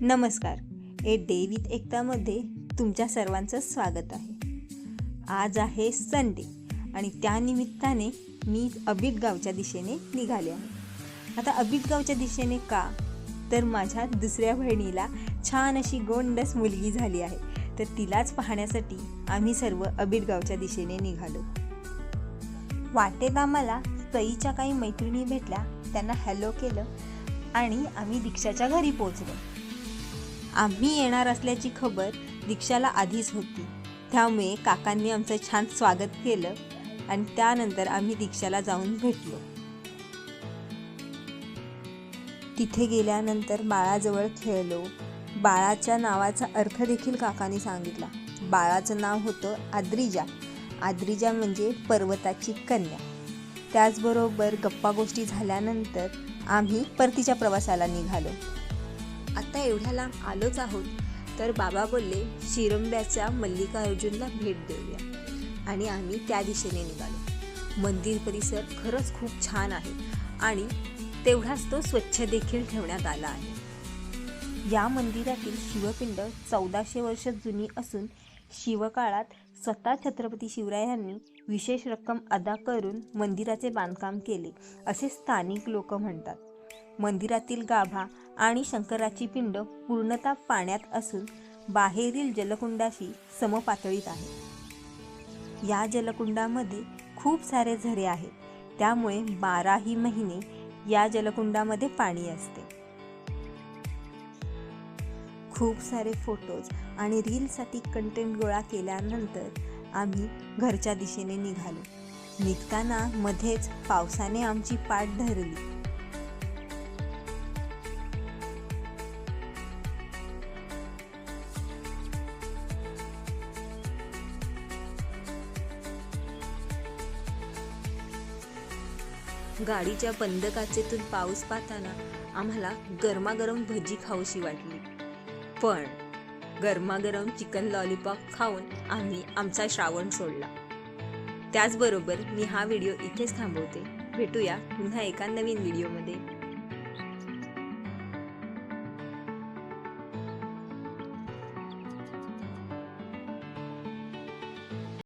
नमस्कार. ए डेवित एकतामध्ये तुमच्या सर्वांचं स्वागत आहे. आज आहे संडे आणि त्यानिमित्ताने मी अबित गावच्या दिशेने निघाले आहे. आता अबित गावच्या दिशेने का? तर माझ्या दुसऱ्या बहिणीला छान अशी गोंडस मुलगी झाली आहे. तर तिलाच पाहण्यासाठी आम्ही सर्व अबित गावच्या दिशेने निघालो. वाटेत आम्हाला सईच्या काही मैत्रिणी भेटल्या त्यांना हॅलो केलं आणि आम्ही दीक्षाच्या घरी पोचलो आम्ही येणार असल्याची खबर दीक्षाला आधीच होती. त्यामुळे काकांनी आमचं छान स्वागत केलं आणि त्यानंतर आम्ही दीक्षाला जाऊन भेटलो. तिथे गेल्यानंतर बाळाजवळ खेळलो. बाळाच्या नावाचा अर्थ देखील काकांनी सांगितला. बाळाचं नाव होतं आद्रिजा. आद्रिजा म्हणजे पर्वताची कन्या. त्याचबरोबर गप्पा गोष्टी झाल्यानंतर आम्ही परतीच्या प्रवासाला निघालो. आता एवढ्या लांब आलोच आहोत तर बाबा बोलले शिरंब्याच्या मल्लिकार्जुनला भेट देऊया. आणि आम्ही त्या दिशेने निघालो. मंदिर परिसर खरंच खूप छान आहे आणि तेवढाच तो स्वच्छ देखील ठेवण्यात आला आहे. या मंदिरातील शिवपिंड चौदाशे वर्ष जुनी असून शिवकाळात स्वतः छत्रपती शिवरायांनी विशेष रक्कम अदा करून मंदिराचे बांधकाम केले असे स्थानिक लोक म्हणतात. मंदिरातील गाभा आणि शंकराची पिंड पूर्णतः पाण्यात असून बाहेरील जलकुंडाशी समपातळीत आहे. या जलकुंडामध्ये खूप सारे झरे आहेत. त्यामुळे बाराही महिने या जलकुंडामध्ये पाणी असते. खूप सारे फोटोज आणि रीलसाठी कंटेंट गोळा केल्यानंतर आम्ही घरच्या दिशेने निघालो. निघताना मध्येच पावसाने आमची पाठ धरली. गाडीच्या बंद काचेतून पाऊस पाहताना आम्हाला गरमागरम भजी खाऊशी वाटली. पण गरमागरम चिकन लॉलीपॉप खाऊन आम्ही आमचा श्रावण सोडला. त्याचबरोबर मी हा व्हिडिओ इथेच थांबवते. भेटूया पुन्हा एका नवीन व्हिडिओमध्ये.